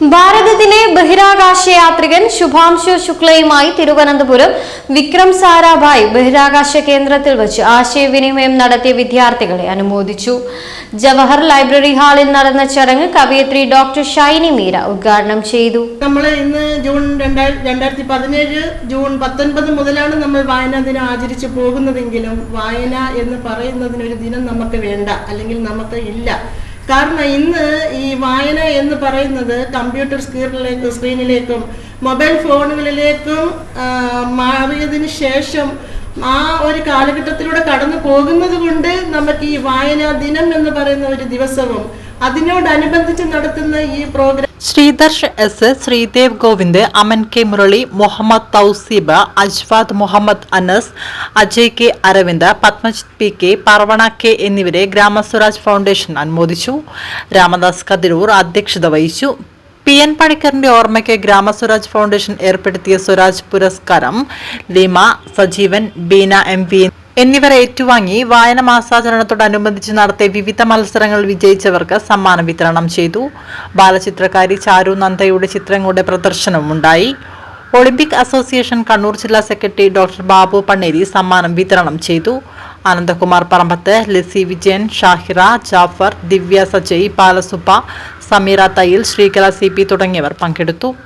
ഭാരതത്തിലെ ബഹിരാകാശ യാത്രികൻ ശുഭാംശു ശുക്ലയുമായി തിരുവനന്തപുരം വിക്രം സാരാഭായ് ബഹിരാകാശ കേന്ദ്രത്തിൽ വച്ച് ആശയവിനിമയം നടത്തിയ വിദ്യാർത്ഥികളെ അനുമോദിച്ചു. ജവഹർ ലൈബ്രറി ഹാളിൽ നടന്ന ചടങ്ങ് കവയിത്രി ഡോക്ടർ ഷൈനി മീര ഉദ്ഘാടനം ചെയ്തു. നമ്മൾ ഇന്ന് ജൂൺ രണ്ടായി രണ്ടായിരത്തി പതിനേഴ് ജൂൺ പത്തൊൻപത് മുതലാണ് നമ്മൾ വായനാ ദിനം ആചരിച്ചു പോകുന്നതെങ്കിലും വായന എന്ന് പറയുന്നതിനൊരു ദിനം നമുക്ക് വേണ്ട അല്ലെങ്കിൽ നമുക്ക് ഇല്ല. കാരണം ഇന്ന് ഈ വായന എന്ന് പറയുന്നത് കമ്പ്യൂട്ടർ സ്ക്രീനിലേക്കും സ്ക്രീനിലേക്കും മൊബൈൽ ഫോണുകളിലേക്കും മാറിയതിന് ശേഷം ആ ഒരു കാലഘട്ടത്തിലൂടെ കടന്നു പോകുന്നത് കൊണ്ട് നമുക്ക് ഈ വായനാ ദിനം എന്ന് പറയുന്ന ഒരു ദിവസവും അതിനോടനുബന്ധിച്ച് നടത്തുന്ന ഈ program Sreedarsh S. Sreedev Govind Aman K Murali Muhammad Thouseeb Ajwad Muhammad Anas Ajay K Aravind Padmajith P K Parvana K എന്നിവരെ ഗ്രാമസ്വരാജ് ഫൗണ്ടേഷൻ അനുമോദിച്ചു. രാമദാസ് കതിരൂർ അധ്യക്ഷത വഹിച്ചു. പി എൻ പണിക്കറിന്റെ ഓർമ്മയ്ക്ക് ഗ്രാമസ്വരാജ് ഫൗണ്ടേഷൻ ഏർപ്പെടുത്തിയ സ്വരാജ് പുരസ്കാരം ലിമ സജീവൻ ബീന എം. പി. എന്നിവർ ഏറ്റുവാങ്ങി വായന മാസാചരണത്തോടനുബന്ധിച്ച് നടത്തിയ വിവിധ മത്സരങ്ങൾ വിജയിച്ചവർക്ക് സമ്മാനം വിതരണം ചെയ്തു. ബാലചിത്രകാരി ചാരു നന്ദയുടെ ചിത്രങ്ങളുടെ പ്രദർശനവും ഉണ്ടായി. ഒളിമ്പിക് അസോസിയേഷൻ കണ്ണൂർ ജില്ലാ സെക്രട്ടറി ഡോക്ടർ ബാബു പണ്ണേരി സമ്മാനം വിതരണം ചെയ്തു. അനന്തകുമാർ പറമ്പത്ത് ലിസി വിജയൻ ഷാഹിറ ജാഫർ ദിവ്യ സജയ് ബാലസുബ സമീറ തയ്യിൽ ശ്രീകല സി തുടങ്ങിയവർ പങ്കെടുത്തു.